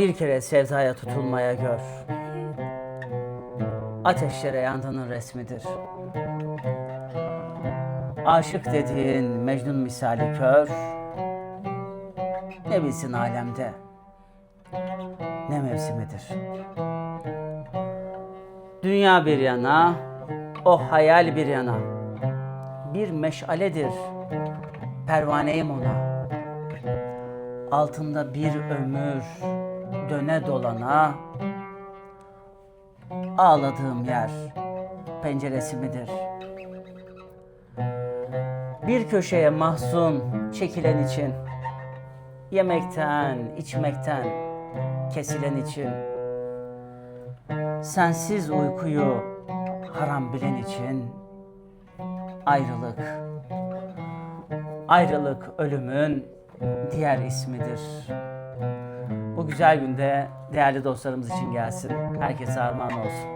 Bir kere sevdaya tutulmaya gör. Ateşlere yandığının resmidir. Aşık dediğin Mecnun misali kör. Ne bilsin alemde ne mevsimidir. Dünya bir yana, o hayal bir yana. Bir meşaledir, pervaneyim ona. Altında bir ömür döne dolana. Ağladığım yer penceresi midir? Bir köşeye mahzun çekilen için, yemekten, içmekten kesilen için, sensiz uykuyu haram bilen için, ayrılık, ayrılık ölümün diğer ismidir. Güzel günde değerli dostlarımız için gelsin. Herkese armağan olsun.